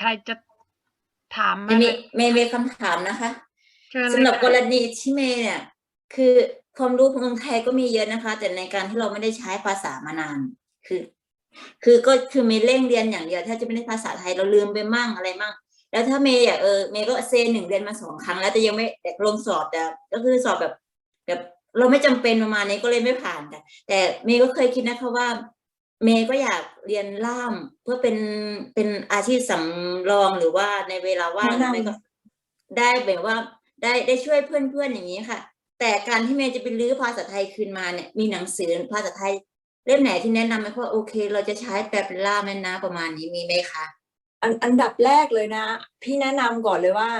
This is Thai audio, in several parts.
ใครจะถามไม่มามีเลยไม่มีคำถามนะคะเชิญสำหเลรับยกค่ะรณีที่เมย์เนี่ย คือความรู้ของเมืองไทยก็มีเยอะนะคะ แต่ในการที่เราไม่ได้ใช้ภาษามานานคือ คือก็คือเมย์เร่งเรียนอย่างเดียวถ้าจะไม่ได้ภาษาไทยเราลืมไปมั่งอะไรมั่งแล้วถ้าเมย์อยากเออเมย์ก็เซหนึ่งเรียนมาสองครั้งแล้วแต่ยังไม่แต่ลงสอบแต่ก็คือสอบแบบ แบบเราไม่จำเป็นประมาณนี้ก็เลยไม่ผ่านแต่แต่เมย์ก็เคยคิดนะคะว่า เมย์ก็อยากเรียนล่ามเพื่อเป็นเป็นอาชีพสำรองหรือว่าในเวลาว่างแนะนำเมย์ก็ได้แบบว่าได้ได้ช่วยเพื่อนๆอย่างนี้ค่ะ แต่การที่เมย์จะไปรื้อภาษาไทยคืนมาเนี่ยมีหนังสือภาษาไทยเล่มไหนที่แนะนำไหมเพราะโอเค เราจะใช้แปลเป็นล่ามแม่นะประมาณนี้มีไหมคะอันอันดับแรกเลยนะ พี่แนะนำก่อนเลยว่า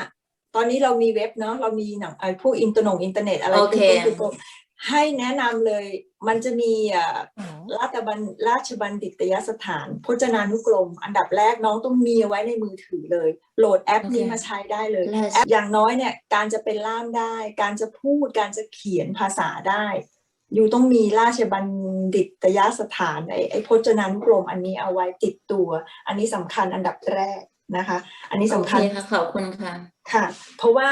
ตอนนี้เรามีเว็บเนาะเรามีหนังไอ้พวกอินเทอร์นงอินเทอร์เน็ตอะไรโอเคกูเกิล ให้แนะนำเลย มันจะมีอ่าราชบัณราชบัณฑิตยสถานพจนานุกรม อันดับแรกน้องต้องมีเอาไว้ในมือถือเลย โหลดแอปนี้มาใช้ได้เลยราชแอปอย่างน้อยเนี่ย การจะเป็นล่ามได้ การจะพูดการจะเขียนภาษาได้ อยู่ต้องมีราชบัณฑิตยสถานไอ้ไอ้พจนานุกรม อันนี้เอาไว้ติดตัว อันนี้สำคัญอันดับแรกนะคะ อันนี้สำคัญโอเค่ะขอบคุณค่ะค่ะ เพราะว่า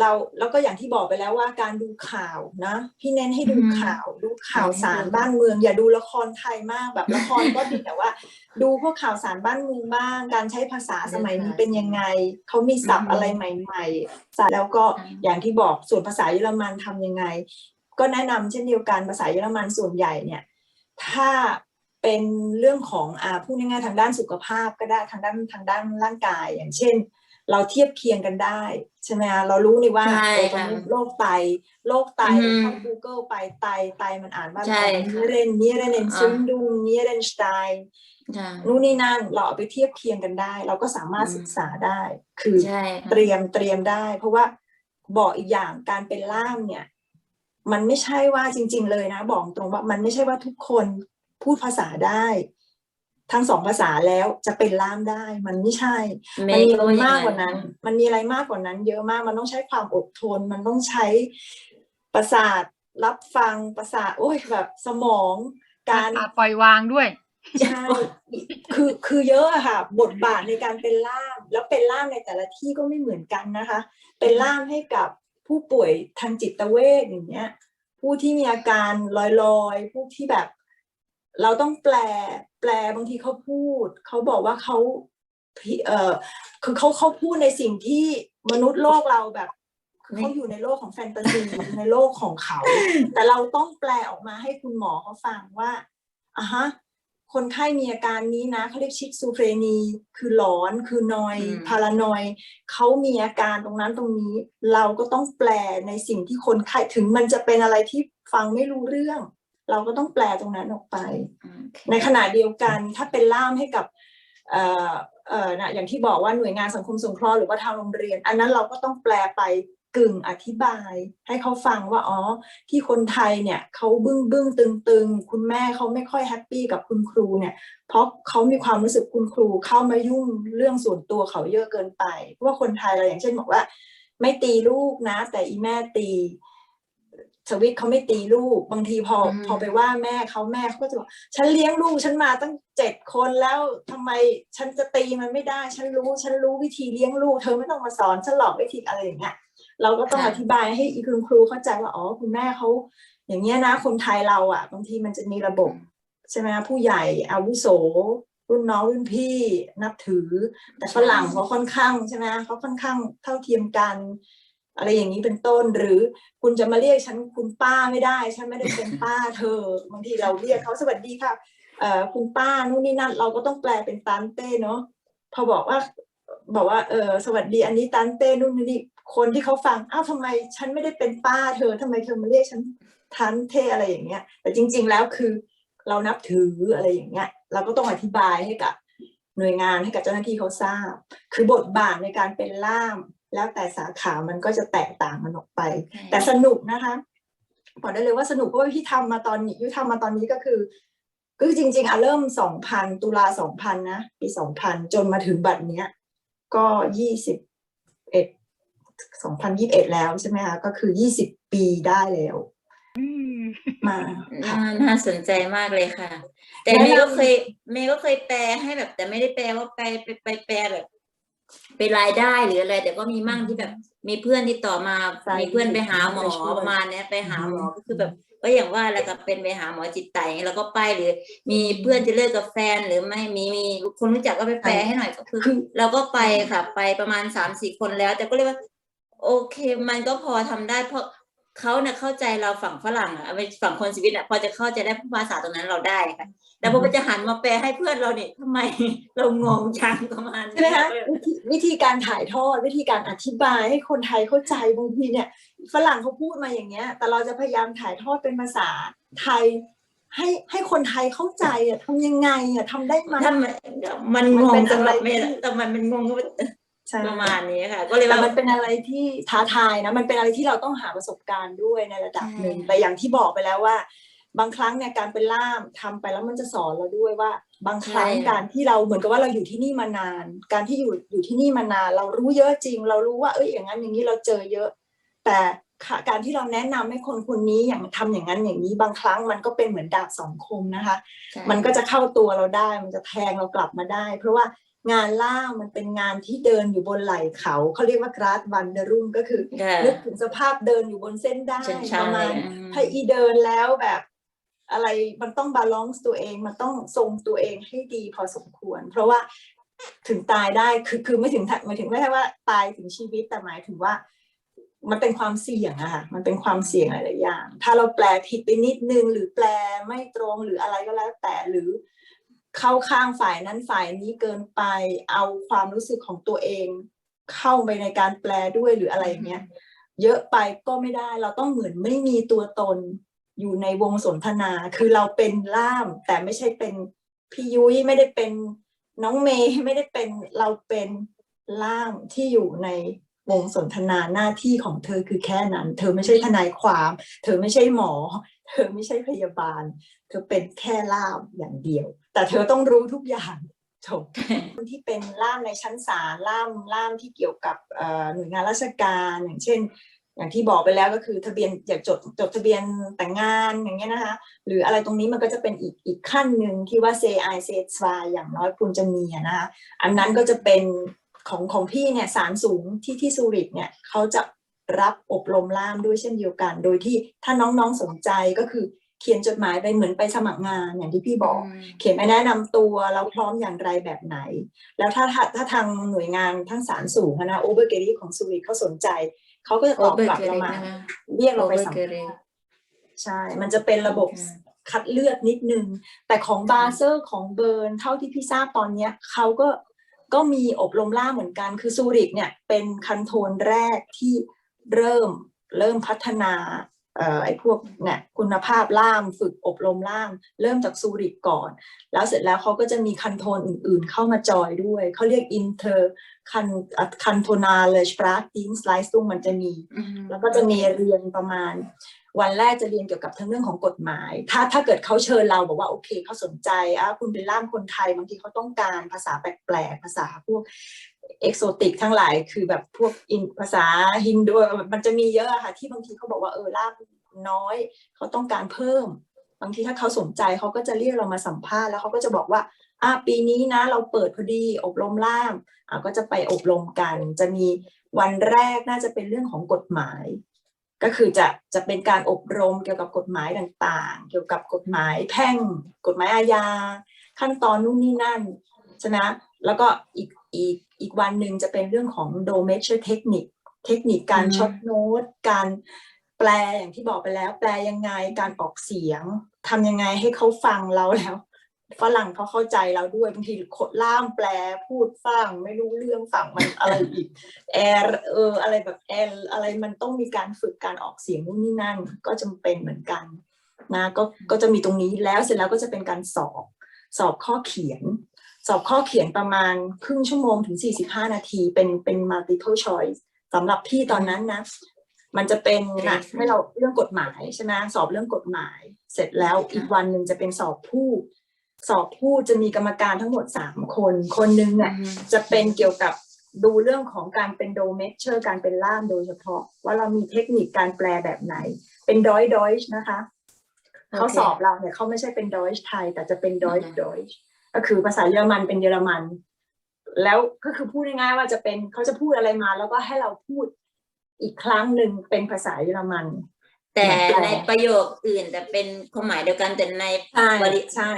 เราแล้วก็อย่างที่บอกไปแล้วว่าการดูข่าวนะพี่เน้นให้ดูอืมข่าว ดูข่าวสารอืมบ้านเมือง อย่าดูละครไทยมากแบบละครก็ดีแต่ว่า ดูพวกข่าวสารบ้านเมืองบ้าง การใช้ภาษาสมัยนี้เป็นยังไงเขามีศัพท์อะไรใหม่ๆแล้วก็อย่างที่บอกส่วนภาษาเยอรมันทำยังไง ก็แนะนำเช่นเดียวกันภาษาเยอรมันส่วนใหญ่เนี่ยถ้าเป็นเรื่องของอ่าพูดง่ายๆทางด้านสุขภาพก็ได้ทางด้านทางด้านร่างกาย อย่างเช่น เราเทียบเคียงกันได้ใช่ไหมคะเรารู้นี่ว่าใช่เออตอนค่ะนี้โรคไตโรคไตอืมเข้า Google ไปไตไตมันอ่านว่าใช่อะไรค่ะเนเรนเนเรนเอนซึมดุงเนเรนสไตน์ค่ะนู่นนี่นั่นเราเอาไปเทียบเคียงกันได้ เราก็สามารถอืมศึกษาได้ คือใช่ค่ะเตรียมเตรียมได้ เพราะว่าบอกอีกอย่างการเป็นล่ามเนี่ย มันไม่ใช่ว่าจริง ๆ เลยนะ บอกตรงว่ามันไม่ใช่ว่าทุกคนพูดภาษาได้ ทั้งสองภาษาแล้วจะเป็นล่ามได้ มันไม่ใช่เมมันย์มีก็อะไรอย่งมากกว่านั้น มันมีอะไรมากกว่านั้น เยอะมากมันต้องใช้ความอดทน มันต้องใช้ประสาทรับฟังประสาทโอ้ยแบบสมองการอะปล่อยวางด้วยใช่คือคือเยอะอะค่ะ บทบาทในการเป็นล่าม แล้วเป็นล่ามในแต่ละที่ก็ไม่เหมือนกันนะคะ เป็นล่ามให้กับผู้ป่วยทางจิตเวชอย่างเงี้ย ผู้ที่มีอาการลอยๆ ผู้ที่แบบ เราต้องแปล แปลบางทีเขาพูด เขาบอกว่าเขาพิเออคือเขาเขาพูดในสิ่งที่มนุษย์โลกเราแบบคือเขาอยู่ในโลกของแฟนตาซีในโลกของเขา แต่เราต้องแปลออกมาให้คุณหมอเขาฟังว่าอะฮะคนไข้มีอาการนี้นะเขาเรียกชิกซูเฟรนี คือหลอนคือนอยอืมพารานอยเขามีอาการตรงนั้นตรงนี้ เราก็ต้องแปลในสิ่งที่คนไข้ถึงมันจะเป็นอะไรที่ฟังไม่รู้เรื่อง เราก็ต้องแปลตรงนั้นออกไปโอเคในขณะเดียวกันถ้าเป็นล่ามให้กับเอ่อเอ่อนะอย่างที่บอกว่าหน่วยงานสังคมสงเคราะห์หรือว่าทางโรงเรียน อันนั้นเราก็ต้องแปลไปกึ่งอธิบาย ให้เขาฟังว่าอ๋อที่คนไทยเนี่ยเขาบึ้งบึ้งตึงตึงคุณแม่เขาไม่ค่อยแฮปปี้กับคุณครูเนี่ยเพราะเขามีความรู้สึกคุณครูเข้ามายุ่งเรื่องส่วนตัวเขาเยอะเกินไปเพราะว่าคนไทยเราอย่างเช่นบอกว่า ไม่ตีลูกนะ แต่อีแม่ตี สวิตเขาไม่ตีลูก บางทีพออืมพอไปว่าแม่เขาแม่เขาก็จะบอกฉันเลี้ยงลูกฉันมาตั้งเจ็ดคนแล้วทำไมฉันจะตีมันไม่ได้ ฉันรู้ฉันรู้วิธีเลี้ยงลูก เธอไม่ต้องมาสอนฉันหรอกวิธีอะไรอย่างเงี้ยเราก็ต้องอธิบายให้อีคุณครูเข้าใจว่าอ๋อคุณแม่เขาอย่างเงี้ยนะคนไทยเราอะ บางทีมันจะมีระบบใช่ไหมคะผู้ใหญ่อาวุโสรุ่นน้องรุ่นพี่นับถือ แต่ฝรั่งเขาค่อนข้างใช่ไหมเขาค่อนข้างเท่าเทียมกัน อะไรอย่างนี้เป็นต้นหรือคุณจะมาเรียกฉันคุณป้าไม่ได้ ฉันไม่ได้เป็นป้าเธอบางทีเราเรียกเขาสวัสดีค่ะเอ่อคุณป้านู่นนี่นั่นเราก็ต้องแปลเป็นตันเต้เนาะพอบอกว่าบอกว่าเออสวัสดีอันนี้ตันเต้นู่นนี่คนที่เขาฟังอ้าวทำไมฉันไม่ได้เป็นป้าเธอทำไมเธอมาเรียกฉันทันเต้อะไรอย่างเงี้ย แต่จริง ๆ แล้วคือเรานับถืออะไรอย่างเงี้ย เราก็ต้องอธิบายให้กับหน่วยงานให้กับเจ้าหน้าที่เขาทราบ คือบทบาทในการเป็นล่าม แล้วแต่สาขามันก็จะแตกต่างมันออกไป แต่สนุกนะคะบอกได้เลยว่าสนุกเพราะว่าพี่ทำมาตอนนี้ยุทำมาตอนนี้ก็คือก็คือจริง ๆอะเริ่มสองพันตุลาสองพันนะปีสองพันจนมาถึงบัดเนี้ย ก็ยี่สิบเอ็ดสองพันยี่สิบเอ็ดแล้วใช่ไหมคะก็คือยี่สิบปีได้แล้วอืมมาค่ะน่าน่าสนใจมากเลยค่ะ แต่แนะนำเมย์ก็เคยเมย์ก็เคยแปลให้แบบ แต่ไม่ได้แปลว่าแปลไปไปแปลแบบ เป็นรายได้หรืออะไร แต่ก็มีมั่งที่แบบมีเพื่อนที่ต่อมาใช่มีเพื่อนไปหาหมอไปช่วยประมาณเนี้ยไปหาหมออืมก็คือแบบ ก็อย่างว่าแล้วก็เป็นไปหาหมอจิตใจอย่างเงี้ยเราก็ไปหรือ มีเพื่อนจะเลิกกับแฟนหรือไม่มีมีคนรู้จักก็ไปแปลให้หน่อยก็คือคือเราก็ไปค่ะ ไปประมาณสามสี่คนแล้ว แต่ก็เลยว่า โอเค มันก็พอทำได้เพราะ เขาเนี่ยเข้าใจเราฝั่งฝรั่งอะเป็นฝั่งคนสวิตอะพอจะเข้าใจได้ภาษาตรงนั้นเราได้ค่ะ แต่พอจะหันมาแปลให้เพื่อนเราเนี่ยทำไมเรางงจังประมาณใช่ไหมนี้คะวิธีวิธีการถ่ายทอดวิธีการอธิบายให้คนไทยเข้าใจบางทีเนี่ยฝรั่งเขาพูดมาอย่างเงี้ย แต่เราจะพยายามถ่ายทอดเป็นภาษาไทยให้ให้คนไทยเข้าใจอะทำยังไงอะทำได้ไหมถ้ามันมันงมันงเป็นสำหรับอะไรเมย์ที่แต่มันเป็นงงก็ ใช่ประมาณนี้ค่ะ ก็เลยแต่ว่า มันเป็นอะไรที่ท้าทายนะ มันเป็นอะไรที่เราต้องหาประสบการณ์ด้วยในระดับหนึ่งใช่ แต่อย่างที่บอกไปแล้วว่า บางครั้งเนี่ยการเป็นล่ามทำไปแล้วมันจะสอนเราด้วยว่า บางครั้งการที่เราเหมือนกับว่าเราอยู่ที่นี่มานาน การที่อยู่อยู่ที่นี่มานาน เรารู้เยอะจริง เรารู้ว่าเอ้ยอย่างนั้นอย่างนี้เราเจอเยอะ แต่ค่ะการที่เราแนะนำให้คนคนนี้อย่างทำอย่างนั้นอย่างนี้บางครั้งมันก็เป็นเหมือนดาบสองคมนะคะ ใช่มันก็จะเข้าตัวเราได้ มันจะแทงเรากลับมาได้ เพราะว่า งานล่ามมันเป็นงานที่เดินอยู่บนไหล่เขาเขาเรียกว่ากราดวันเดรุ่งก็คือค่ะนึกถึงสภาพเดินอยู่บนเส้นได้ใช่ปใช่ระมาณอืมถ้าอีเดินแล้วแบบ อะไรมันต้องบาลานซ์ตัวเองมันต้องทรงตัวเองให้ดีพอสมควร เพราะว่าถึงตายได้คือคือไม่ถึงหมายถึงไม่ใช่ว่าตายถึงชีวิตแต่หมายถึงว่า มันเป็นความเสี่ยงอะค่ะมันเป็นความเสี่ยงหลายๆอย่าง ถ้าเราแปลผิดไปนิดนึงหรือแปลไม่ตรงหรืออะไรก็แล้วแต่หรือ เข้าข้างฝ่ายนั้นฝ่ายนี้เกินไป เอาความรู้สึกของตัวเอง เข้าไปในการแปลด้วยหรืออะไรอย่างเงี้ยเยอะไปก็ไม่ได้เราต้องเหมือนไม่มีตัวตนอยู่ในวงสนทนา คือเราเป็นล่าม แต่ไม่ใช่เป็นพี่ยุ้ยไม่ได้เป็นน้องเมย์ไม่ได้เป็นเราเป็นล่ามที่อยู่ในวงสนทนาหน้าที่ของเธอคือแค่นั้น เธอไม่ใช่ทนายความ เธอไม่ใช่หมอ เธอไม่ใช่พยาบาล เธอเป็นแค่ล่ามอย่างเดียว แต่เธอต้องรู้ทุกอย่างจบคนที่เป็นล่ามในชั้นศาลล่ามล่ามที่เกี่ยวกับหน่วยงานราชการอย่างเช่น อย่างที่บอกไปแล้วก็คือทะเบียนอยากจดจดทะเบียนแต่งงานอย่างเงี้ยนะคะ หรืออะไรตรงนี้มันก็จะเป็นอีกอีกขั้นหนึ่งที่ว่า say I say s w อย่างน้อยคุณจะมีนะคะอันนั้นก็จะเป็นของของพี่เนี่ยสารสูงที่ที่ซูริกเนี่ยเขาจะ รับอบรมล่ามด้วยเช่นเดียวกัน โดยที่ถ้าน้องๆสนใจก็คือเขียนจดหมายไปเหมือนไปสมัครงานอย่างที่พี่บอก เขียนไปแนะนำตัวเราพร้อมอย่างไรแบบไหน แล้วถ้าถ้าถ้าทางหน่วยงานทั้งสารสูงนะโอเบอร์เกอรี่ของซูริกเขาสนใจ เขาก็จะตอบกลับเรามาเรียกเราไปสัมภาษณ์ใช่ มันจะเป็นระบบค่ะคัดเลือกนิดนึง แต่ของบาเซอร์ของเบิร์นเท่าที่พี่ทราบตอนเนี้ยเขาก็ก็มีอบรมล่ามเหมือนกัน คือซูริกเนี่ยเป็นคันโทนแรกที่ เริ่มเริ่มพัฒนาเอ่อไอ้พวกเนี่ยคุณภาพล่ามฝึกอบรมล่าม เริ่มจากซูริกก่อน แล้วเสร็จแล้วเขาก็จะมีคันโทนอื่นๆ เข้ามาจอยด้วย เขาเรียกอินเตอร์คันคันโทนาเลยสปราดินสไลซ์ตุ้งมันจะมี แล้วก็จะมีเรียนประมาณ วันแรกจะเรียนเกี่ยวกับทั้งเรื่องของกฎหมาย ถ้าถ้าเกิดเขาเชิญเราบอกว่าโอเคเขาสนใจอะคุณเป็นล่ามคนไทยบางทีเขาต้องการภาษาแปลกๆภาษาพวก เอกโซติกทั้งหลายคือแบบพวกอินภาษาฮินดูมันจะมีเยอะค่ะ ที่บางทีเขาบอกว่าเออล่ามน้อย เขาต้องการเพิ่ม บางทีถ้าเขาสนใจเขาก็จะเรียกเรามาสัมภาษณ์แล้วเขาก็จะบอกว่าอะปีนี้นะ เราเปิดพอดีอบรมล่ามอะก็จะไปอบรมกัน จะมีวันแรกน่าจะเป็นเรื่องของกฎหมาย ก็คือจะจะเป็นการอบรมเกี่ยวกับกฎหมายต่างๆ เกี่ยวกับกฎหมายแพ่ง กฎหมายอาญาขั้นตอนนู่นนี่นั่นช่ไหมแล้วก็อีก อีกอีกวันหนึ่งจะเป็นเรื่องของโดเมเชอร์เทคนิคเทคนิคการอืมช็อตโน้ตการแปลอย่างที่บอกไปแล้ว แปลยังไงการออกเสียงทำยังไงให้เขาฟังเราแล้วฝรั่งเขาเข้าใจเราด้วยบางทีโคดล่ามแปลพูดฝรั่งไม่รู้เรื่องฝั่งมันอะไรอีกแอร์เอออะไรแบบแอร์อะไรมันต้องมีการฝึกการออกเสียงนู่นนี่นั่น ก็จำเป็นเหมือนกันนะก็ก็จะมีตรงนี้แล้วเสร็จแล้วก็จะเป็นการสอบสอบข้อเขียน สอบข้อเขียนประมาณครึ่งชั่วโมงถึง 45 นาที เป็นเป็น multiple choice สำหรับพี่ตอนนั้นนะ มันจะเป็นนะให้เราเรื่องกฎหมายใช่ไหมสอบเรื่องกฎหมาย เสร็จแล้วอีกวันหนึ่งจะเป็นสอบพูดสอบพูดจะมีกรรมการทั้งหมดสามคน คนหนึงเนี่ยจะเป็นเกี่ยวกับดูเรื่องของการเป็นโดเมเชอร์การเป็นล่ามโดยเฉพาะ ว่าเรามีเทคนิคการแปลแบบไหน เป็นดอยดอยช์นะคะโอเคเขาสอบเราเนี่ยเขาไม่ใช่เป็นดอยช์ไทย แต่จะเป็นดอยช์อือฮึดอยช์ ก็คือภาษาเยอรมันเป็นเยอรมัน แล้วก็คือพูดง่ายๆว่าจะเป็นเขาจะพูดอะไรมา แล้วก็ให้เราพูดอีกครั้งหนึ่งเป็นภาษาเยอรมัน แต่แปลในประโยคอื่นแต่เป็นความหมายเดียวกันแต่ในใช่บริใช่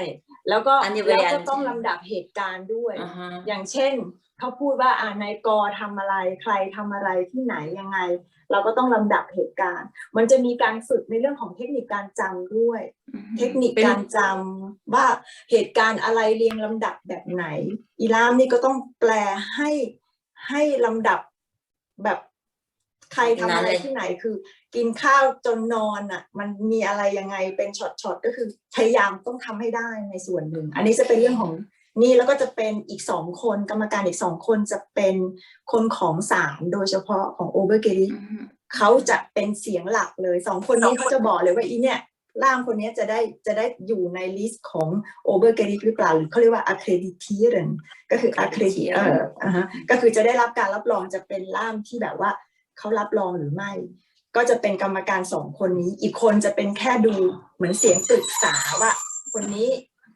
แล้วก็อันนี้แล้ว variant ก็ต้องลำดับเหตุการณ์ด้วยอ่าฮะอย่างเช่น เขาพูดว่าอ่านายกอทำอะไรใครทำอะไรที่ไหนยังไง เราก็ต้องลำดับเหตุการณ์ มันจะมีการฝึกในเรื่องของเทคนิคการจำด้วย เทคนิคเป็นการจำว่าเหตุการณ์อะไรเรียงลำดับแบบไหน อีลามนี่ก็ต้องแปลให้ให้ลำดับแบบใครทำอะไรที่ไหนคือ กินข้าวจนนอนอะ มันมีอะไรยังไงเป็นช็อตๆก็คือพยายามต้องทำให้ได้ในส่วนหนึ่ง อันนี้จะเป็นเรื่องของ นี่แล้วก็จะเป็นอีกสองคนกรรมการอีกสองคนจะเป็นคนของศาลโดยเฉพาะของโอเบอร์เกริอืมเขาจะเป็นเสียงหลักเลยสองคนนี้เขาจะบอกเลยว่าอีเนี่ยล่ามคนนี้จะได้จะได้อยู่ในลิสต์ของโอเบอร์เกริหรือเปล่าหรือเขาเรียกว่า accreditieren ก็คือ accredit เอออ่าฮะก็คือจะได้รับการรับรองจะเป็นล่ามที่แบบว่าเขารับรองหรือไม่ ก็จะเป็นกรรมการสองคนนี้ อีกคนจะเป็นแค่ดูเหมือนเสียงปรึกษาว่าคนนี้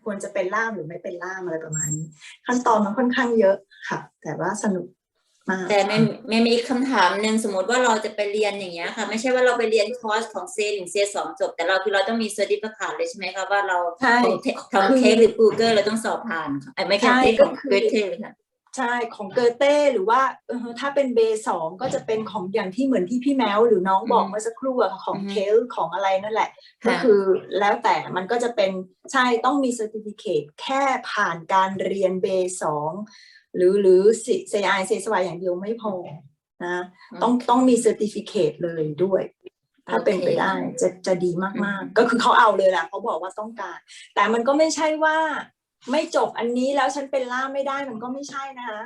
ควรจะเป็นล่ามหรือไม่เป็นล่ามอะไรประมาณนี้ ขั้นตอนมันค่อนข้างเยอะค่ะ แต่ว่าสนุกมากแต่ไม่ไม่มีคำถามหนึ่งสมมติว่าเราจะไปเรียนอย่างเงี้ยค่ะ ไม่ใช่ว่าเราไปเรียนคอร์สของเซหนึ่งเซสองจบ แต่เราคือเราต้องมีเซอร์ติฟิเคทเลยใช่ไหมคะว่าเราใช่ของเททำเทสหรือกูเกิลเราต้องสอบผ่านค่ะไอ้ไม่ใช่ใช่เทสก็ของคือเกรเทเลยค่ะ ใช่ของเกอเต้หรือว่าเออถ้าเป็นเบสองก็จะเป็นของอย่างที่เหมือนที่พี่แมวหรือน้องบอกอืมเมื่อสักครู่อะค่ะของอือฮึเทลของอะไรนั่นแหละค่ะก็คือแล้วแต่มันก็จะเป็นใช่ต้องมีเซอร์ติฟิเคแค่ผ่านการเรียนเบสองหรือหรือเซไอเซสวายอย่างเดียวไม่พอนะต้องต้องมีเซอร์ติฟิเคเลยด้วย ถ้าเป็นไปได้จะจะดีมากๆ ก็คือเขาเอาเลยแหละเขาบอกว่าต้องการ แต่มันก็ไม่ใช่ว่า ไม่จบอันนี้แล้วฉันเป็นล่ามไม่ได้มันก็ไม่ใช่นะคะ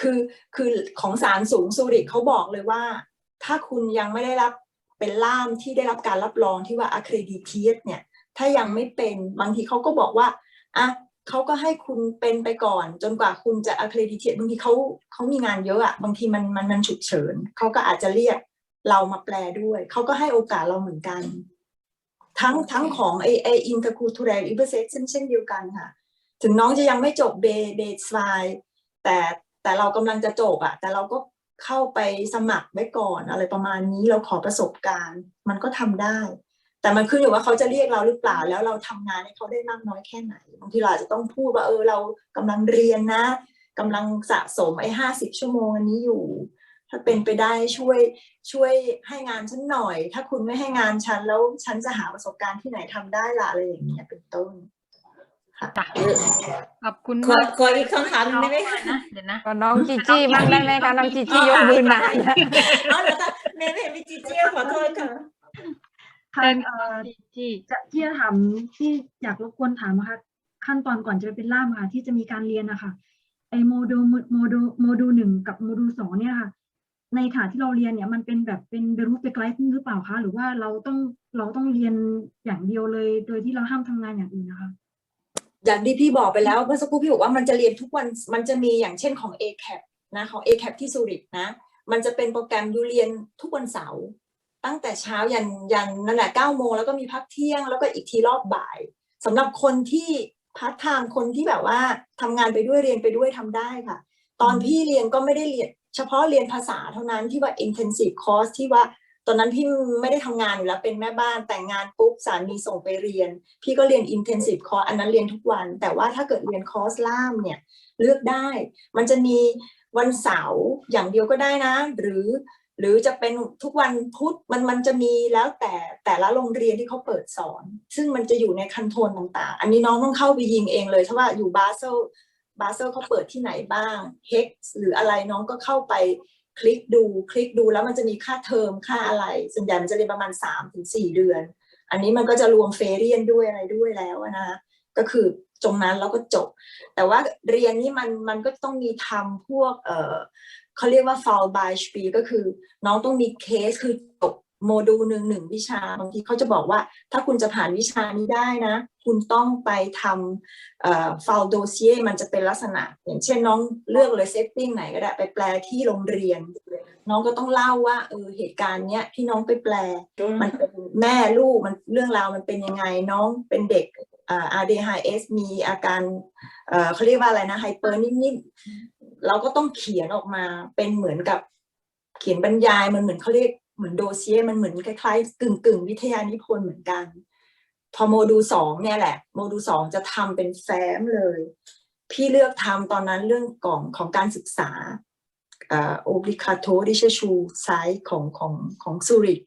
คือคือของศาลสูงสุริเขาบอกเลยว่า ถ้าคุณยังไม่ได้รับเป็นล่ามที่ได้รับการรับรองที่ว่า accredited เนี่ย ถ้ายังไม่เป็นบางทีเขาก็บอกว่าอะเขาก็ให้คุณเป็นไปก่อน จนกว่าคุณจะ accredited บางทีเขาเขามีงานเยอะอะบางทีมันมันมันฉุกเฉินเขาก็อาจจะเรียกเรามาแปลด้วยเขาก็ให้โอกาสเราเหมือนกัน ทั้งทั้งของไอไอ intercultural übersetzen เช่นเดียวกันค่ะ ถึงน้องจะยังไม่จบเบเบสไฟแต่แต่เรากำลังจะจบอะแต่เราก็เข้าไปสมัครไว้ก่อนอะไรประมาณนี้เราขอประสบการณ์ มันก็ทำได้ แต่มันขึ้นอยู่ว่าเขาจะเรียกเราหรือเปล่าแล้วเราทำงานให้เขาได้มากน้อยแค่ไหนบางทีเราอาจจะต้องพูดว่าเออเรากำลังเรียนนะกำลังสะสมไอ้ห้าสิบชั่วโมงอันนี้อยู่ ถ้าเป็นไปได้ช่วยช่วยให้งานฉันหน่อย ถ้าคุณไม่ให้งานฉันแล้วฉันจะหาประสบการณ์ที่ไหนทำได้ละอะไรอย่างเงี้ยเป็นต้น ค่ะจ้ะขอบคุณขอมากขออีกคำถามหนึงได้ไหมคะนะเดี๋ยวนะ ก็น้องจีจี้บ้างได้ไหมคะน้องจีจี้ยกมือนานแล้วเอาแล้วค่ะเมย์ไม่เห็นมีจีเจียขอโทษค่ะค่ะเอ่อจีจี้จะที่จะถามที่อยากรบกวนถามนะคะ ขั้นตอนก่อนจะไปเป็นล่ามค่ะ ที่จะมีการเรียนนะคะไอโมดูลโมดูลโมดูลหนึ่งกับโมดูลสองเนี่ยค่ะ ในฐานที่เราเรียนเนี่ยมันเป็นแบบเป็นเบรูฟเบกไลฟ์หรือเปล่าคะหรือว่าเราต้องเราต้องเรียนอย่างเดียวเลย โดยที่เราห้ามทำงานอย่างอื่นนะคะ อย่างที่พี่บอกไปแล้วเมื่อสักครู่พี่บอกว่ามันจะเรียนทุกวันมันจะมีอย่างเช่นของ a c a p นะของ a c a p ที่ซูริกนะ มันจะเป็นโปรแกรมยูเรียนทุกวันเสาร์ตั้งแต่เช้ายันยันนั่นแหละเก้าโมงแล้วก็มีพักเที่ยงแล้วก็อีกทีรอบบ่ายสำหรับคนที่พาร์ทไทม์คนที่แบบว่าทำงานไปด้วยเรียนไปด้วยทำได้ค่ะ ตอนพี่เรียนก็ไม่ได้เรียน เฉพาะเรียนภาษาเท่านั้นที่ว่า intensive course ที่ว่า ตอนนั้นพี่ไม่ได้ทำงานอยู่แล้วเป็นแม่บ้านแต่งงานปุ๊บสามีส่งไปเรียน พี่ก็เรียน intensive course อันนั้นเรียนทุกวัน แต่ว่าถ้าเกิดเรียนคอร์สล่ามเนี่ยเลือกได้ มันจะมีวันเสาร์อย่างเดียวก็ได้นะ หรือหรือจะเป็นทุกวันพุธมันมันจะมีแล้วแต่แต่ละโรงเรียนที่เขาเปิดสอน ซึ่งมันจะอยู่ในคันโทนต่างๆ อันนี้น้องต้องเข้าไปยิงเองเลยถ้าว่าอยู่บาเซลบาเซลเขาเปิดที่ไหนบ้างเฮกหรืออะไรน้องก็เข้าไป คลิกดูคลิกดูแล้วมันจะมีค่าเทอมค่าอะไร ส่วนใหญ่มันจะเรียนประมาณ3าถึงสเดือน อันนี้มันก็จะรวมเฟเรียนด้วยอะไรด้วยแล้วอะนะก็คือตรงนั้นแล้วก็จบ แต่ว่าเรียนนี่มันมันก็ต้องมีทำพวกเออเขาเรียกว่า fall by speed ก็คือ น้องต้องมีเคสคือจบ โมดูลหนึ่งหนึ่งวิชาบางทีเขาจะบอกว่า ถ้าคุณจะผ่านวิชานี้ได้นะ คุณต้องไปทำเอ่อ fall dossier มันจะเป็นลักษณะ อย่างเช่นน้องเลือกเลย setting ไหนก็ได้ ไปแปลที่โรงเรียน น้องก็ต้องเล่าว่าเออเหตุการณ์เนี้ยที่น้องไปแปล มันเป็นแม่ลูกมันเรื่องราวมันเป็นยังไงน้องเป็นเด็กอ่า RDHS มีอาการเอ่อเขาเรียกว่าอะไรนะไฮเปอร์นิดเราก็ต้องเขียนออกมาเป็นเหมือนกับเขียนบรรยายมันเหมือนเขาเรียก เหมือนโดเซียมันเหมือนคล้ายๆกึ่งกึ่งๆวิทยานิพนธ์เหมือนกัน พอโมดูลสองเนี่ยแหละ โมดูลสองจะทำเป็นแฟ้มเลย พี่เลือกทำตอนนั้นเรื่องกล่องของการศึกษาโอ่า obligato d i c h e s c h u l s i t e ของของของซูริก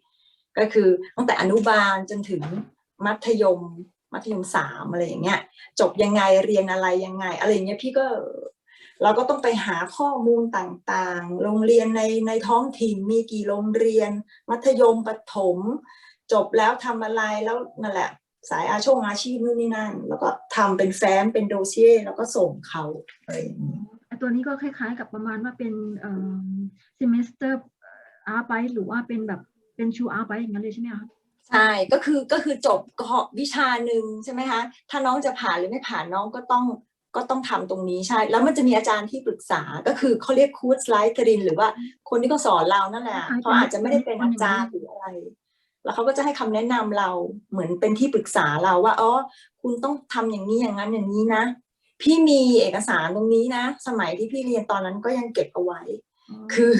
ก็คือตั้งแต่อนุบาลจนถึงมัธยม มัธยมสามอะไรอย่างเงี้ยจบยังไงเรียนอะไรยังไง อะไรอย่างเงี้ยพี่ก็ เราก็ต้องไปหาข้อมูลต่างๆ โรงเรียนในในท้องถิ่นมีกี่โรงเรียน มัธยมประถม จบแล้วทำอะไรแล้วนั่นแหละ สายอาชงอาชีพนู่นนี่นั่น แล้วก็ทำเป็นแฟ้มเป็นโดเซียแล้วก็ส่งเขาอะไรอย่างนี้ไอ้ตัวนี้ก็คล้ายๆกับประมาณว่าเป็นเอ่อ semester art by หรือว่าเป็นแบบเป็นชู art by อย่างนั้นเลยใช่ไหมคะใช่ก็คือก็คือจบก็วิชาหนึ่งใช่ไหมคะถ้าน้องจะผ่านหรือไม่ผ่านน้องก็ต้อง ก็ต้องทำตรงนี้ใช่ แล้วมันจะมีอาจารย์ที่ปรึกษาก็คือเขาเรียกคูดไลท์กรินหรือว่าคนที่เขาสอนเรานั่นแหละคล้ายๆเขาอาจจะไม่ได้เป็นเป็นอาจารย์หรืออะไร แล้วเขาก็จะให้คำแนะนำเราเหมือนเป็นที่ปรึกษาเราว่าอ๋อคุณต้องทำอย่างนี้อย่างนั้นอย่างนี้นะ พี่มีเอกสารตรงนี้นะ สมัยที่พี่เรียนตอนนั้นก็ยังเก็บเอาไว้ คือ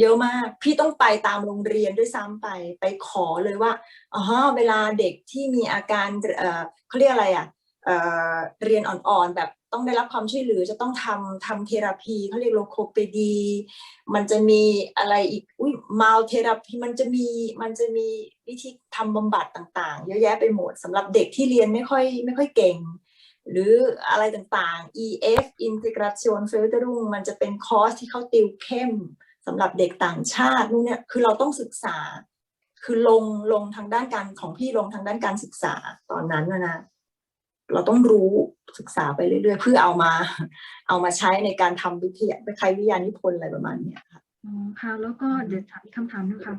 เยอะมาก พี่ต้องไปตามโรงเรียนด้วยซ้ำไป ไปขอเลยว่าอ๋อเวลาเด็กที่มีอาการเอ่อเขาเรียกอะไรอะ เเรียนอ่อนๆ แบบต้องได้รับความช่วยเหลือจะต้องทำทำเทราพีเขาเรียกโลโคเปดี มันจะมีอะไรอีกอุ้ยมาลเทราพีมันจะมีมันจะมีวิธีทำบำบัดต่างๆ เยอะแยะไปหมดสำหรับเด็กที่เรียนไม่ค่อยไม่ค่อยเก่ง หรืออะไรต่างๆ EF Integration f e l d e r u n g มันจะเป็นคอร์สที่เขาติวเข้มสำหรับเด็กต่างชาตินู่นเนี่ยคือเราต้องศึกษา คือลงลงทางด้านการของพี่ลงทางด้านการศึกษาตอนนั้นนะ เราต้องรู้ศึกษาไปเรื่อยๆ เพื่อเอามา เอามาใช้ในการทำวิทยาคล้ายๆวิทยานิพนธ์อะไรประมาณเนี้ยค่ะอ๋อค่ะ แล้วก็เดี๋ยวถามอีกคำถามหนึงค่ะ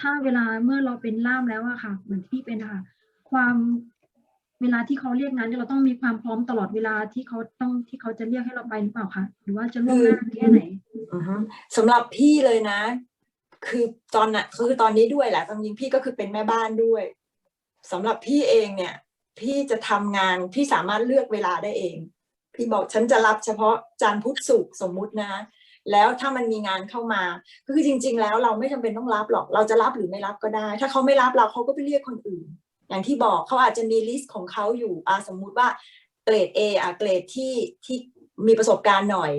ถ้าเวลาเมื่อเราเป็นล่ามแล้วอะค่ะ เหมือนที่เป็นอะค่ะ ความเวลาที่เขาเรียกงานเนี่ยเราต้องมีความพร้อมตลอดเวลาที่เขาต้องที่เขาจะเรียกให้เราไปหรือเปล่าคะหรือว่าจะล่วงหน้าแค่ไหนอือฮึสำหรับพี่เลยนะ คือตอนน่ะคือตอนนี้ด้วยแหละจริงๆพี่ก็คือเป็นแม่บ้านด้วยสำหรับพี่เองเนี่ย พี่จะทำงานพี่สามารถเลือกเวลาได้เอง พี่บอกฉันจะรับเฉพาะจันทร์พุธศุกร์สมมุตินะ แล้วถ้ามันมีงานเข้ามาคือจริง ๆ แล้วเราไม่จำเป็นต้องรับหรอก เราจะรับหรือไม่รับก็ได้ ถ้าเขาไม่รับเราเขาก็ไปเรียกคนอื่น อย่างที่บอกเขาอาจจะมีลิสต์ของเขาอยู่อ่าสมมุติว่าเกรด A อะเกรดที่ที่มีประสบการณ์หน่อย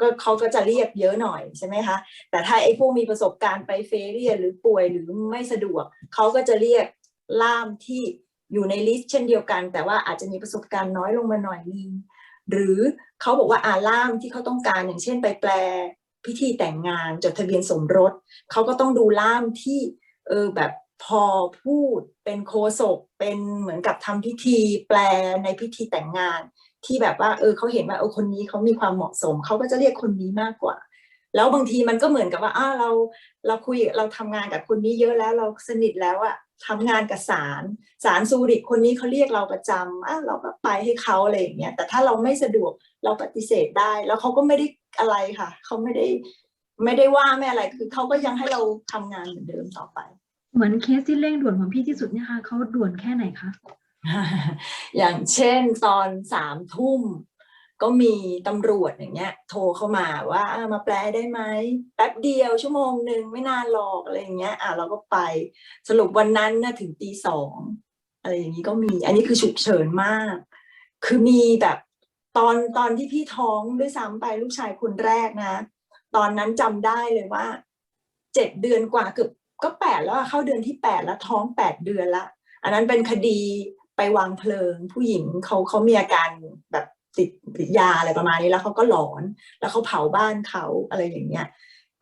ก็เขาก็จะเรียกเยอะหน่อยใช่ไหมคะแต่ถ้าไอ้พวกมีประสบการณ์ไปเฟเรียหรือป่วยหรือไม่สะดวกเขาก็จะเรียกล่ามที่ อยู่ในลิสต์เช่นเดียวกัน แต่ว่าอาจจะมีประสบการณ์น้อยลงมาหน่อยนึงหรือเขาบอกว่าอาล่ามที่เขาต้องการอย่างเช่นไปแปลพิธีแต่งงานจดทะเบียนสมรสเขาก็ต้องดูล่ามที่เออแบบพอพูดเป็นโคศกเป็นเหมือนกับทำพิธีแปลในพิธีแต่งงาน ที่แบบว่าเออเขาเห็นว่าเออคนนี้เขามีความเหมาะสมเขาก็จะเรียกคนนี้มากกว่า แล้วบางทีมันก็เหมือนกับว่าอ้าเราเราคุยเราทำงานกับคนนี้เยอะแล้วเราสนิทแล้วอะ ทำงานกับศาลศาลซูริกคนนี้เขาเรียกเราประจำอ้าเราก็ไปให้เขาอะไรอย่างเงี้ยแต่ถ้าเราไม่สะดวกเราปฏิเสธได้ แล้วเขาก็ไม่ได้อะไรค่ะเขาไม่ได้ไม่ได้ว่าไม่อะไรคือเขาก็ยังให้เราทำงานเหมือนเดิมต่อไป เหมือนเคสที่เร่งด่วนของพี่ที่สุดเนี่ยค่ะเขาด่วนแค่ไหนคะอย่างเช่นตอนสามทุ่ม ก็มีตำรวจอย่างเงี้ย โทรเข้ามาว่ามาแปลได้ไหมแป๊บเดียวชั่วโมงหนึ่งไม่นานหรอกอะไรอย่างเงี้ย อะเราก็ไปสรุปวันนั้นนะถึงตีสองอะไรอย่างนี้ก็มี อันนี้คือฉุกเฉินมาก คือมีแบบตอนตอนที่พี่ท้องด้วยซ้ำไปลูกชายคนแรกนะ ตอนนั้นจำได้เลยว่าเจ็ดเดือนกว่าเกือบก็แปดแล้วอะเข้าเดือนที่แปดแล้วท้องแปดเดือนละ อันนั้นเป็นคดีไปวางเพลิง ผู้หญิงเขาเขามีอาการแบบ ติดติดยาอะไรประมาณนี้แล้วเขาก็หลอน แล้วเขาเผาบ้านเขาอะไรอย่างเงี้ย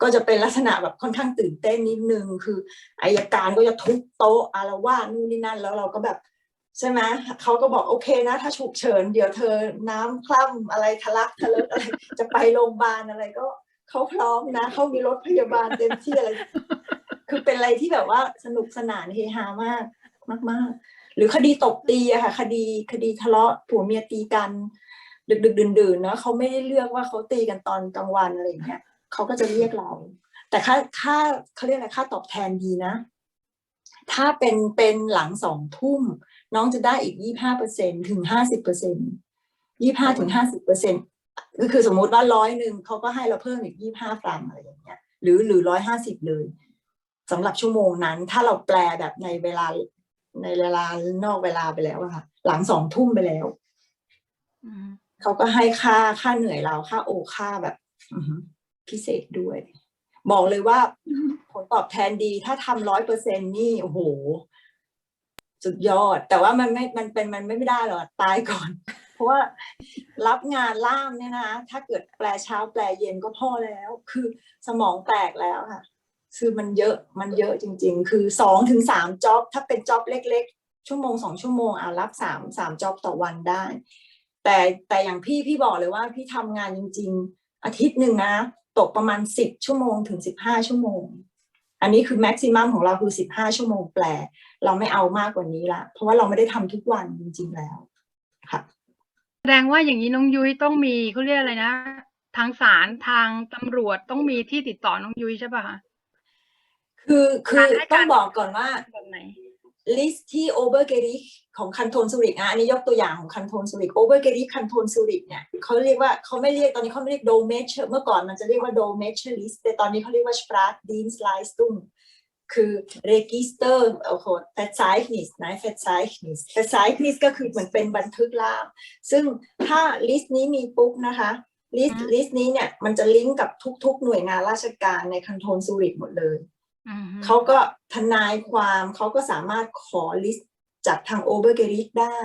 ก็จะเป็นลักษณะแบบค่อนข้างตื่นเต้นนิดนึงคืออายการก็จะทุบโต๊ะอารวาสนู่นนี่นั่น แล้วเราก็แบบใช่ไหมเขาก็บอกโอเคนะถ้าฉุกเฉินเดี๋ยวเธอน้ำคล่ำอะไรทะลักทะเลอะอะไรจะไปโรงพยาบาลอะไรก็เขาพร้อมนะเขามีรถพยาบาลเต็มที่อะไร คือเป็นอะไรที่แบบว่าสนุกสนานเฮฮามากมาก ๆ หรือคดีตบตีอะค่ะ คดีคดีทะเลาะผัวเมียตีกัน ดึกดึกดื่นดื่นๆเนะเขาไม่ได้เลือกว่าเขาตีกันตอนกลางวันอะไรอย่างเงี้ยเขาก็จะเรียกเรา แต่ค่าค่าเขาเรียกอะไรค่าตอบแทนดีนะ ถ้าเป็นเป็นหลังสองทุ่ม น้องจะได้อีกยี่ห้าเปอร์เซ็นถึงห้าสิบเปอร์เซ็นยี่ห้าถึงห้าสิบเปอร์เซ็นก็คือสมมุติว่าร้อยหนึ่งเขาก็ให้เราเพิ่มอีกยี่ห้าฟรังอะไรอย่างเงี้ย หรือหรือร้อยห้าสิบเลยสำหรับชั่วโมงนั้น ถ้าเราแปลแบบในเวลาในเวลานอกเวลาไปแล้วอะค่ะ หลังสองทุ่มไปแล้วอื เขาก็ให้ค่าค่าเหนื่อยเราค่าโอค่าแบบอือหือพิเศษด้วย บอกเลยว่าผลตอบแทนดีถ้าทำร้อยเปอร์เซ็นนี่โอ้โหสุดยอด แต่ว่ามันไม่มันเป็นมันไม่ได้หรอกตายก่อน เพราะว่ารับงานล่ามเนี่ยนะถ้าเกิดแปลเช้าแปลเย็นก็พอแล้ว คือสมองแตกแล้วค่ะคือมันเยอะมันเยอะจริง ๆ คือสองถึงสามจ็อบถ้าเป็นจ็อบเล็ก ๆ ชั่วโมงสองชั่วโมงอะรับสามสามจ็อบต่อวันได้ แต่แต่อย่างพี่พี่บอกเลยว่าพี่ทำงานจริง ๆ อาทิตย์หนึ่งนะ ตกประมาณสิบชั่วโมงถึงสิบห้าชั่วโมง อันนี้คือแม็กซิมัมของเราคือสิบห้าชั่วโมงแปล เราไม่เอามากกว่านี้ละเพราะว่าเราไม่ได้ทำทุกวันจริง ๆแล้วค่ะแสดงว่าอย่างนี้น้องยุ้ยต้องมีเขาเรียกอะไรนะ ทางศาลทางตำรวจต้องมีที่ติดต่อน้องยุ้ยใช่ป่ะคะคือคือการให้การต้องบอกก่อนว่าแบบไหน ลิสต์ที่โอเบอร์เกริกของคันโทนซูริกอะอันนี้ยกตัวอย่างของคันโทนซูริกโอเบอร์เกริกคันโทนซูริกเนี่ยเขาเรียกว่าเขาไม่เรียกตอนนี้เขาไม่เรียกโดเมเชอร์เมื่อก่อนมันจะเรียกว่าโดเมเชอร์ลิสต์แต่ตอนนี้เขาเรียกว่าสปราดดินสไลส์ตุ้มคือ register โอ้โห verzeichnis นะ verzeichnis verzeichnis ก็คือเหมือนเป็นบันทึกล่ามซึ่งถ้าลิสต์นี้มีปุ๊บนะคะลิสต์ลิสต์นี้เนี่ยมันจะลิงก์กับทุกๆ หน่วยงานราชการในคันโทนซูริกหมดเลย อืมเขาก็ทนายความเขาก็สามารถขอลิสต์จากทางโอเบอร์เกริกได้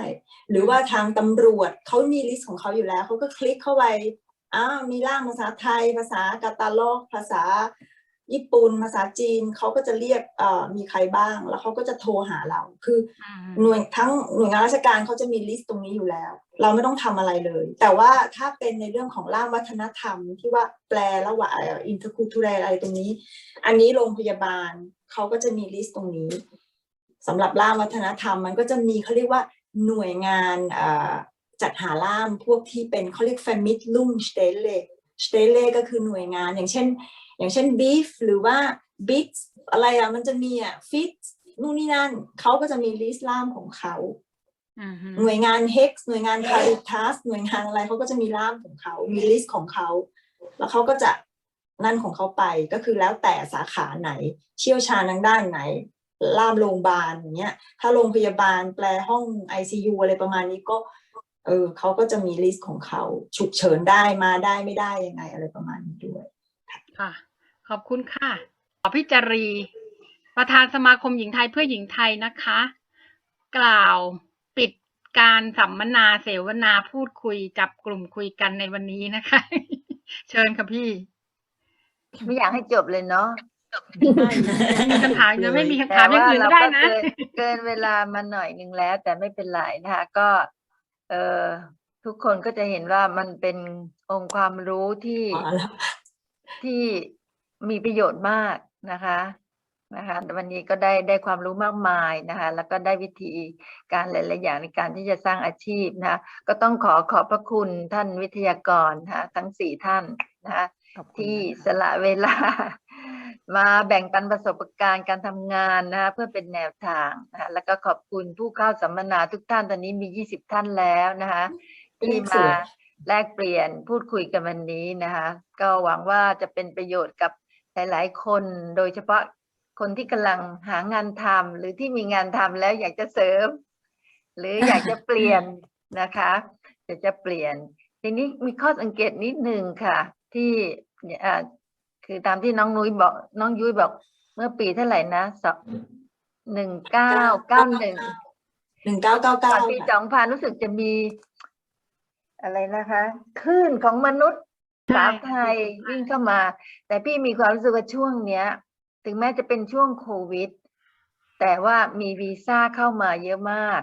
หรือว่าทางตำรวจเขามีลิสต์ของเขาอยู่แล้วเขาก็คลิกเข้าไปอ้าวมีร่างภาษาไทย ภาษากาตาล็อก ภาษา ญี่ปุ่นภาษาจีนเขาก็จะเรียกเอ่อมีใครบ้าง แล้วเขาก็จะโทรหาเรา คืออืมหน่วยทั้งหน่วยงานราชการเขาจะมีลิสต์ตรงนี้อยู่แล้ว เราไม่ต้องทำอะไรเลย แต่ว่าถ้าเป็นในเรื่องของร่างวัฒนธรรม ที่ว่าแปลระหว่างอินเตอร์คูทูเรอะไรตรงนี้ อันนี้โรงพยาบาลเขาก็จะมีลิสต์ตรงนี้สำหรับล่ามวัฒนธรรมมันก็จะมีเขาเรียกว่าหน่วยงานเอ่อจัดหาล่ามพวกที่เป็นเขาเรียก Vermittlung Stelle Stelle ก็คือหน่วยงานอย่างเช่น อย่างเช่น beef หรือว่า bits อะไรอะมันจะมีอะ fit นู่นนี่นั่นเขาก็จะมีลิสต์ล่ามของเขาอืมฮึหน่วยงาน HEX หน่วยงาน Caritas หน่วยงานอะไรเขาก็จะมีล่ามของเขา มีลิสต์ของเขา แล้วเขาก็จะนั่นของเขาไปก็คือแล้วแต่สาขาไหน เชี่ยวชาญทางด้านไหน ล่ามโรงพยาบาลอย่างเงี้ย ถ้าโรงพยาบาลแปลห้อง ICU อะไรประมาณนี้ก็ เออเขาก็จะมีลิสต์ของเขา ฉุกเฉินได้มาได้ไม่ได้ยังไงอะไรประมาณนี้ด้วย ค่ะ ขอบคุณค่ะขอพิจารี ประธานสมาคมหญิงไทยเพื่อหญิงไทยนะคะ กล่าวปิดการสัมมนาเสวนาพูดคุยจับกลุ่มคุยกันในวันนี้นะคะ เชิญค่ะพี่ ไม่อยากให้จบเลยเนาะมีคำถามจะไม่มีคำถามอย่างอื่นก็ได้นะเกินเกินเวลามาหน่อยหนึ่งแล้ว แต่ไม่เป็นไรนะคะก็ เออทุกคนก็จะเห็นว่ามันเป็นองค์ความรู้ที่มาแล้วที่ มีประโยชน์มากนะคะนะคะวันนี้ก็ได้ได้ความรู้มากมายนะคะ แล้วก็ได้วิธีการหลาย ๆ อย่างในการที่จะสร้างอาชีพนะคะก็ต้องขอขอบพระคุณท่านวิทยากรนะคะทั้งสี่ท่านนะคะที่สละเวลา มาแบ่งปันประสบการณ์การทำงานนะคะเพื่อเป็นแนวทางนะคะแล้วก็ขอบคุณผู้เข้าสัมมนาทุกท่านตอนนี้มี 20 ท่านแล้วนะคะที่มาแลกเปลี่ยนพูดคุยกันวันนี้นะคะ ก็หวังว่าจะเป็นประโยชน์กับ หลาย ๆ คนโดยเฉพาะคนที่กำลังหางานทำหรือที่มีงานทำแล้วอยากจะเสริม หรืออยากจะเปลี่ยนนะคะอยากจะเปลี่ยน ทีนี้มีข้อสังเกตนิดหนึ่งค่ะ ที่เนี่ยอ่าคือตามที่น้องนุ้ยบอก น้องยุ้ยบอก เมื่อปีเท่าไหร่นะสองหนึ่งเก้าเก้าหนึ่งหนึ่งเก้าเก้าเก้าปีสองพันรู้สึกจะมีอะไรนะคะคลื่นของมนุษย์ใช่ สาวไทยวิ่งเข้ามา แต่พี่มีความรู้สึกว่าช่วงเนี้ย ถึงแม้จะเป็นช่วงโควิด แต่ว่ามีวีซ่าเข้ามาเยอะมาก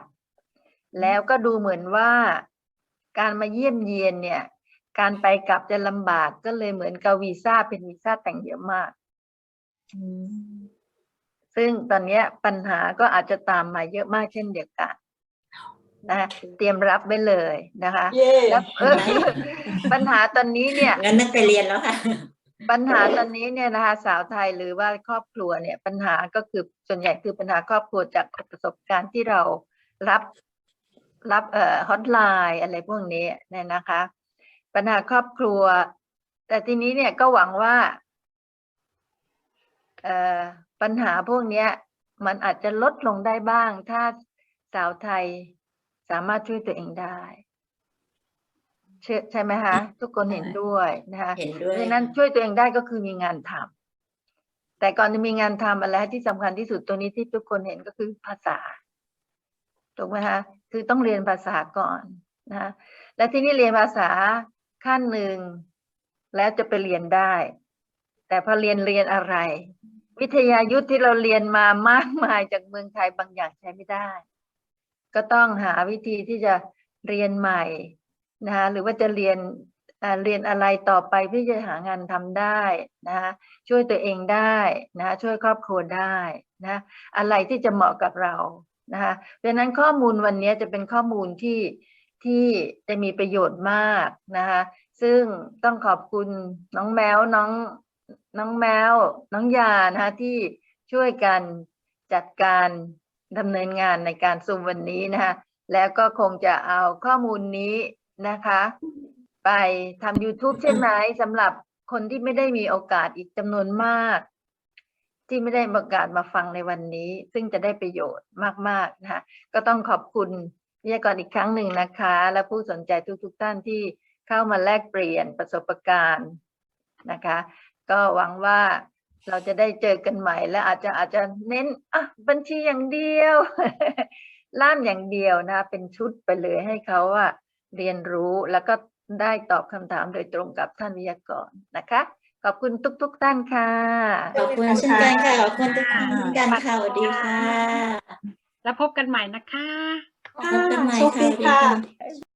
แล้วก็ดูเหมือนว่าการมาเยี่ยมเยียนเนี่ย การไปกลับจะลำบากก็เลยเหมือนกับวีซ่าเป็นวีซ่าแต่งเยอะมากซึ่งตอนเนี้ยปัญหาก็อาจจะตามมาเยอะมากเช่นเดียวกัน นะคะเตรียมรับไว้เลยนะคะเย่แล้วเออปัญหาตอนนี้เนี่ยงั้นไม่ไปเรียนแล้วค่ะปัญหาตอนนี้เนี่ยนะคะสาวไทยหรือว่าครอบครัวเนี่ยปัญหาก็คือส่วนใหญ่คือปัญหาครอบครัวจากประสบการณ์ที่เรารับรับเอ่อฮอตไลน์อะไรพวกนี้เนี่ยนะคะ ปัญหาครอบครัว แต่ทีนี้เนี่ยก็หวังว่าเอ่อปัญหาพวกเนี้ย มันอาจจะลดลงได้บ้าง ถ้าสาวไทย สามารถช่วยตัวเองได้เชื่อใช่ไหมคะทุกคนเห็นด้วยนะคะเห็นด้วยเพราะฉะนั้นช่วยตัวเองได้ก็คือมีงานทำแต่ก่อนจะมีงานทำอะไรที่สำคัญที่สุดตัวนี้ที่ทุกคนเห็นก็คือภาษาถูกไหมคะคือต้องเรียนภาษาก่อนนะคะและที่นี่เรียนภาษาขั้นหนึ่งแล้วจะไปเรียนได้ แต่พอเรียนเรียนอะไร วิทยายุทธที่เราเรียนมามากมายจากเมืองไทยบางอย่างใช้ไม่ได้ ก็ต้องหาวิธีที่จะเรียนใหม่นะคะหรือว่าจะเรียนเรียนอะไรต่อไปเพื่อจะหางานทำได้นะคะช่วยตัวเองได้นะคะช่วยครอบครัวได้นะอะไรที่จะเหมาะกับเรานะคะเพราะฉะนั้นข้อมูลวันนี้จะเป็นข้อมูลที่ที่จะมีประโยชน์มากนะคะซึ่งต้องขอบคุณน้องแมวน้องน้องแมวน้องยานะคะที่ช่วยกันจัดการ ดำเนินงานในการซูมวันนี้นะคะแล้วก็คงจะเอาข้อมูลนี้นะคะ ไปทำ YouTube ใช่ไหมสำหรับคนที่ไม่ได้มีโอกาสอีกจำนวนมาก ที่ไม่ได้มีโอกาสมาฟังในวันนี้ ซึ่งจะได้ประโยชน์มากๆนะคะก็ต้องขอบคุณวิทยากรอีกครั้งหนึ่งนะคะ และผู้สนใจทุกๆท่านที่เข้ามาแลกเปลี่ยนประสบการณ์นะคะ ก็หวังว่า เราจะได้เจอกันใหม่และอาจจะอาจจะเน้นอะบัญชีอย่างเดียวล่ามอย่างเดียวนะ เป็นชุดไปเลยให้เขาว่าเรียนรู้แล้วก็ได้ตอบคำถามโดยตรงกับท่านวิทยากรนะคะ ขอบคุณทุกๆท่านค่ะ ขอบคุณเช่นกันค่ะ ขอบคุณทุกท่านเช่นกันค่ะสวัสดีค่ะ แล้วพบกันใหม่นะคะพบกันใหม่โชคค่ะดีสวัสดีค่ะค่ะ